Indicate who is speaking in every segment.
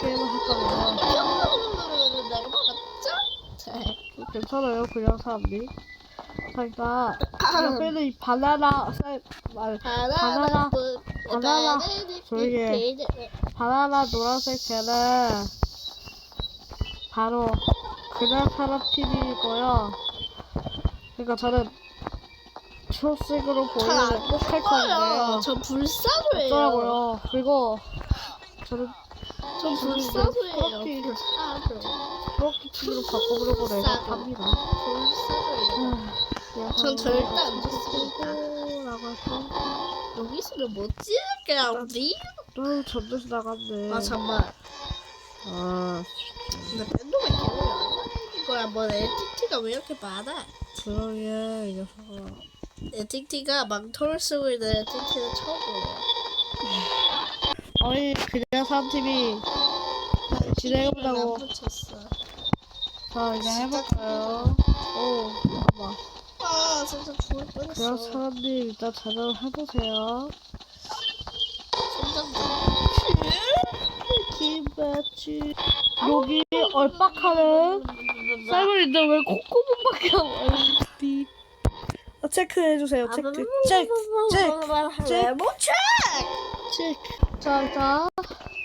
Speaker 1: 게임을 할 거예요.
Speaker 2: 내가 막았죠?
Speaker 1: 괜찮아요, 그냥 사람들이. 그러니까 옆에는 이 바나나, 쌀, 말, 바나나, 바나나, 조용히 해. 바나나 노란색 개는 바로 그냥 사람 팀이고요. 그러니까 저는 초록색으로 보이는 꼭할 건데요.
Speaker 2: 저 불사조예요.
Speaker 1: 그리고 저는
Speaker 2: 저 불사조예요.
Speaker 1: 프로필.
Speaker 2: 불사조.
Speaker 1: 그렇게 팀으로 바꿔보려고 내각합니다.
Speaker 2: 불사조예요. 전 절대 안 좋습니다.
Speaker 1: 라고 해서
Speaker 2: 여기 있으면 못 찍을게요, 우리.
Speaker 1: 또 전도시 나갔네.
Speaker 2: 아, 잠만.
Speaker 1: 아,
Speaker 2: 근데 밴드가 나는 거야. 뭐 LTT가 왜 이렇게 많아?
Speaker 1: 조용히 해, 이 녀석아.
Speaker 2: LTT가 망토를 쓰고 있는 LTT는 처음 보네 요.
Speaker 1: 어이, 그냥 사람 팀이 진행해보자고.
Speaker 2: 안 붙였어.
Speaker 1: 자, 이제 해볼까요? 오, 잠깐만.
Speaker 2: 아, 진짜 죽을
Speaker 1: 그냥
Speaker 2: 뻔했어.
Speaker 1: 사람님 일단 자전을 해보세요. 김치. 여기 얼빡하는 쌀물인데 왜 콧구멍밖에 안? 어, 체크해주세요, 체크. 체크, 체크, 체크.
Speaker 2: 외모 체크!
Speaker 1: 체크. 자, 자.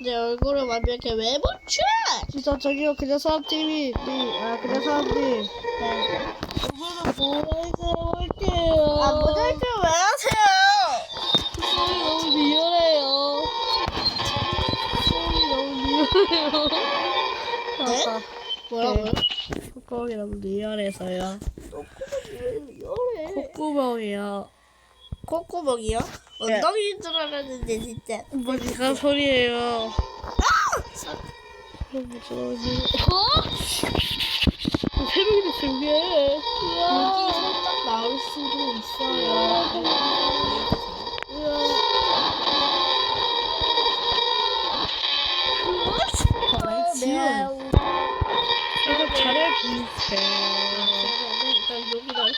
Speaker 2: 내 얼굴을 완벽히 외모 체크!
Speaker 1: 진짜 저기요, 그냥 사람팀이, 네, 아, 그냥 사람들. 이거는 모자이크 해볼게요.
Speaker 2: 아, 모자이크 왜 하세요?
Speaker 1: 소리 너무 리얼해요. 소리 너무 리얼해요.
Speaker 2: 네?
Speaker 1: 자,
Speaker 2: 뭐라고요?
Speaker 1: 콧구멍이 너무 리얼해서요.
Speaker 2: 이래.
Speaker 1: 콧구멍이요.
Speaker 2: 콧구멍이요? 엉덩이인 줄 알았는데 진짜
Speaker 1: 뭐가 소리예요. 너무. 어? 새벽이다, 새벽에.
Speaker 2: 여기 살짝 나올 수도 있어요 네.
Speaker 1: 이거 잘해.
Speaker 2: 일단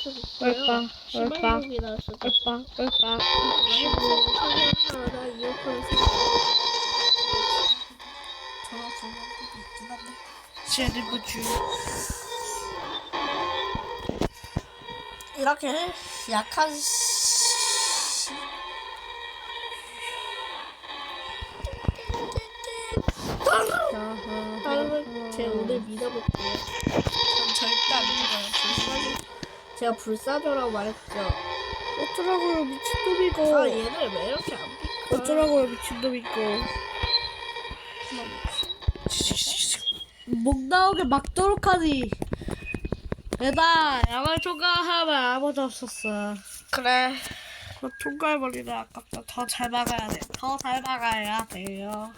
Speaker 2: 나올 수도 있고요
Speaker 1: 얼빵, 얼빵,
Speaker 2: 여기 나올 수도
Speaker 1: 얼빵, 얼빵.
Speaker 2: 하나 이어폰
Speaker 1: 제리부주.
Speaker 2: 이렇게 약한 시... 여러분 제 오늘 믿어볼게요 제가 불사조라고 말했죠
Speaker 1: 어쩌라고요, 미친놈이고.
Speaker 2: 아 얘들 왜 이렇게 안 믿고
Speaker 1: 어쩌라고요, 미친놈이고. 목 나오게 막도록 하니. 얘다, 양을 총괄하면 아무도 없었어.
Speaker 2: 그래
Speaker 1: 저 총괄머리는 아깝다. 더 잘 막아야 돼. 더 잘 막아야 돼요.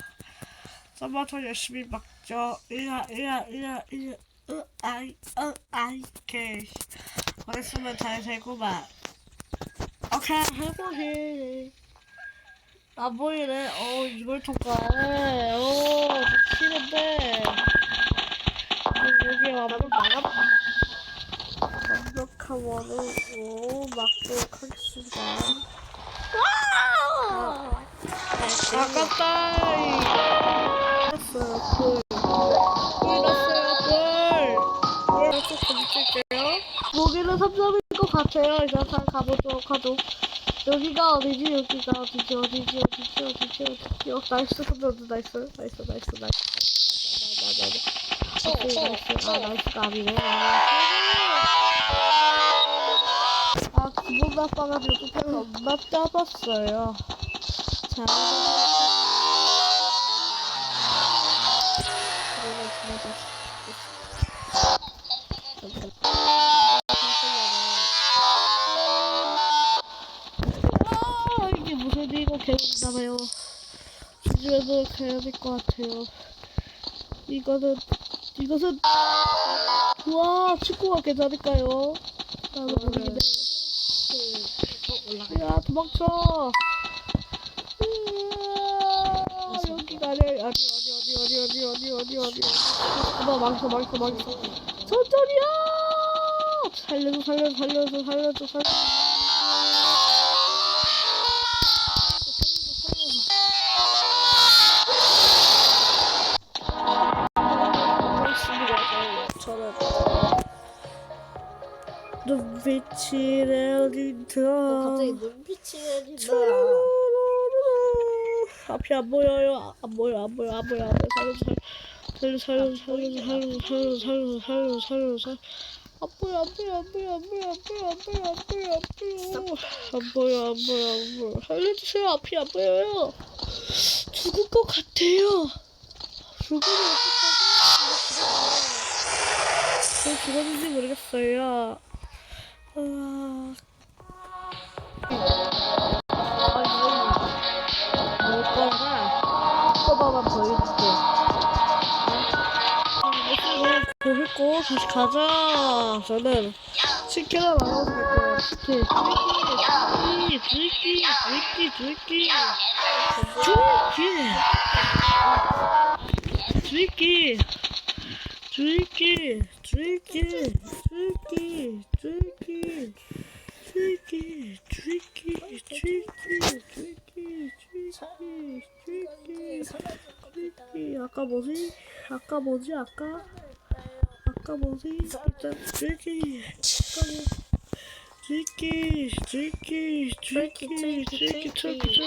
Speaker 1: 썸머터 열심히 막죠. 으아, 으아, 으아, 으아, 으, 아이, 어, 아이, 오 말했으면 잘 되구만. 오케이, 해보해. 안 보이네. 어, 이걸 통과해. 오, 미치는데. 여기 완벽, 완벽한 원을, 오, 막도록 하겠습니다. 아깝다. 잘 가보도록 하죠. 여기가 어디지? 여기가 어디지? 어디지? 어디지? 어디지? 어디지? 어, 나이스, 3점 나이스. 나이스, 나이스, 나이스. 나이스, 나이스. 아, 나이스가 아니네. 아, 기분 나빠가지고 또 겁나 짜봤어요. 자. 그러면 아, 개운하나봐요. 집에서 가야 될 것 같아요. 이거는, 이것은, 와, 친구가 괜찮을까요? 나도 모르겠네. 야, 도망쳐! 여기가 아니야. 아니, 아니, 아니, 아니, 아니, 아니, 아니, 아니. 어머, 망했어, 망했어, 망했어. 천천히야! 살려줘, 살려줘, 살려줘, 살려줘, 살려줘. 눈빛이 내어진다.
Speaker 2: 어, 갑자기 눈빛이 내린다.
Speaker 1: 앞이 안 보여요. 안 보여, 안 보여, 안 보여, 안 보여. 살려, 살려, 살려, 살려, 살려, 살려, 살려, 살려, 살려, 살려. 안 보여, 안 보여, 안 보여, 안 보여, 안 보여, 안 보여, 안 보여, 안 보여. 안 보여, 안 보여, 안 보여. 살려주세요. 앞이 안 보여요. 죽을 것 같아요. 죽으면 어떡하죠? 저 죽었는지 모르겠어요. 아?
Speaker 2: 꼬마만 보여줄게.
Speaker 1: 고있고 다시 가자. 저는 치킨을 나가서 갈 거예요. 치킨. 주이키, 주이키, 주이키, 주이키, 주이키, 주이키, 주이키, 주 tricky, tricky, tricky, tricky, tricky, tricky, tricky, tricky. 아까 뭐지? 아까 뭐지? 아까 아까 뭐지? 일단 tricky, 아까 뭐? tricky, tricky, tricky, tricky, tricky, tricky, tricky.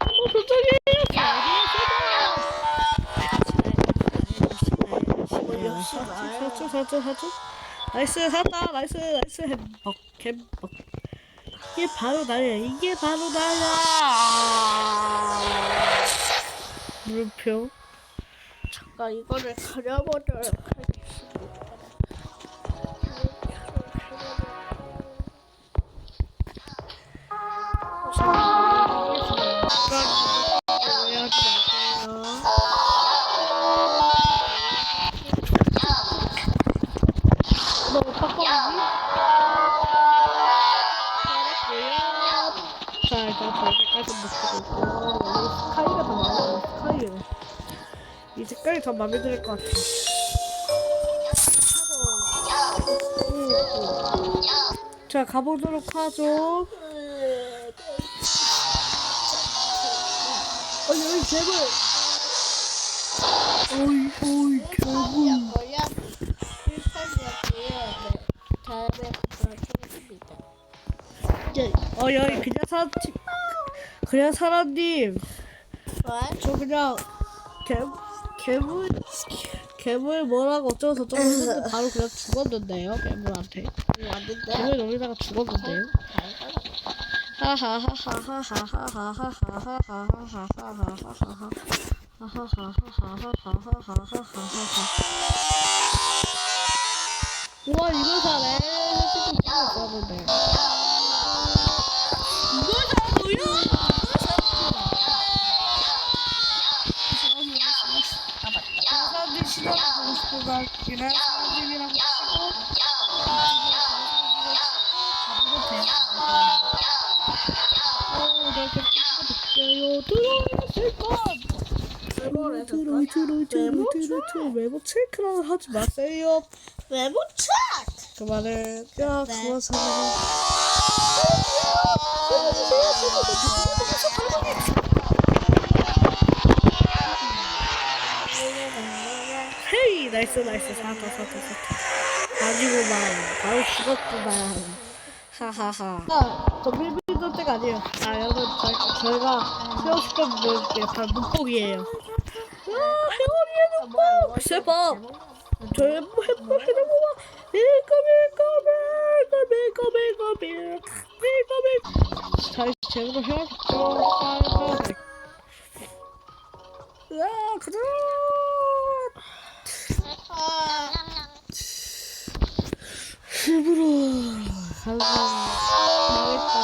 Speaker 1: 어, 갑자기. 살짝, 살짝, 살짝. 나이스 샀다 나이스 나이스 햄벅 햄벅 이게 바로 나야 이게 바로 나야. 물표.
Speaker 2: 잠깐 이거를 가려보도록 하겠
Speaker 1: 전 마음에 들 것 같아. 자, 가보도록 하죠. 어, 여기 개불. 오이, 오이,
Speaker 2: 개불.
Speaker 1: 어, 여기 그냥 사, 그냥 사람님. 저 그냥 개 괴물 괴물 뭐라고 어쩌고 저쩌고 했는데 바로 그냥 죽었는데요 괴물한테? 괴물 놀리다가 죽었는데요. 이거 이나 사진이라고 치고 가보도 돼요. 어, 나 이렇게 느껴요. 들어있을 것!
Speaker 2: 외모를
Speaker 1: 해줄까? 외모 트랙! 외모 트랙이라고 하지 마세요.
Speaker 2: 외모 트랙!
Speaker 1: 그만해. 야, 그만 사랑해. 나이스, 나이스. 사다, 사다, 사다. 아니구만. 바로 죽었구만. 하하하. 아, 저 빌빌던 때가 아니에요. 아, 여러분, 저, 저희가 싶은 분들께 다 눈뽕이에요. 아, 해오리에는 뽕! 세법! 저희 뭐 해보, 해보마. 밀고, 밀고, 밀고, 밀고, 밀고, 밀고, 밀고, 밀고. 다시 제대로 해야겠죠. 아, 야, 가자! 습으로 가서 잘했다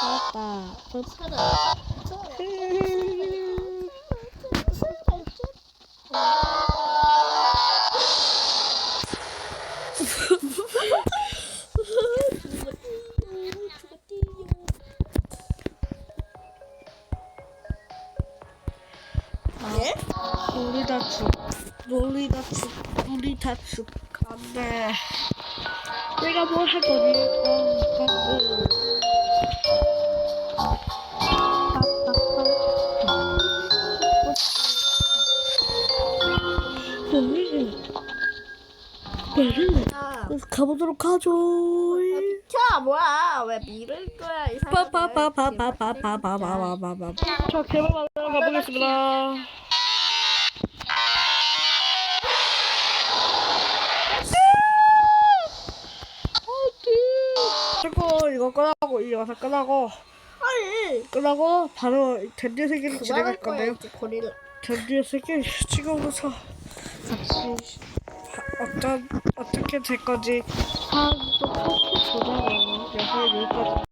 Speaker 1: 잘했다
Speaker 2: 좋다
Speaker 1: 우리 다 죽어 우리 다 죽. 우리 다 죽. 안 돼. 내가 뭘 할 거니? 어, 어, 어.
Speaker 2: 아,
Speaker 1: 그래서 가보도록 하죠.
Speaker 2: 자 뭐야 왜 미를 거야 이 사람
Speaker 1: 빠빠빠빠빠빠빠빠빠빠. 자, 개발 만나러 가보겠습니다. 이 영상 끝나고 끝나고 바로 댄디 세계로 진행할 건데요.
Speaker 2: 고리를
Speaker 1: 댄디 세계 찍어서 어떤 어떻게 될 건지 다음도 꼭 보자고 영상을 여기까지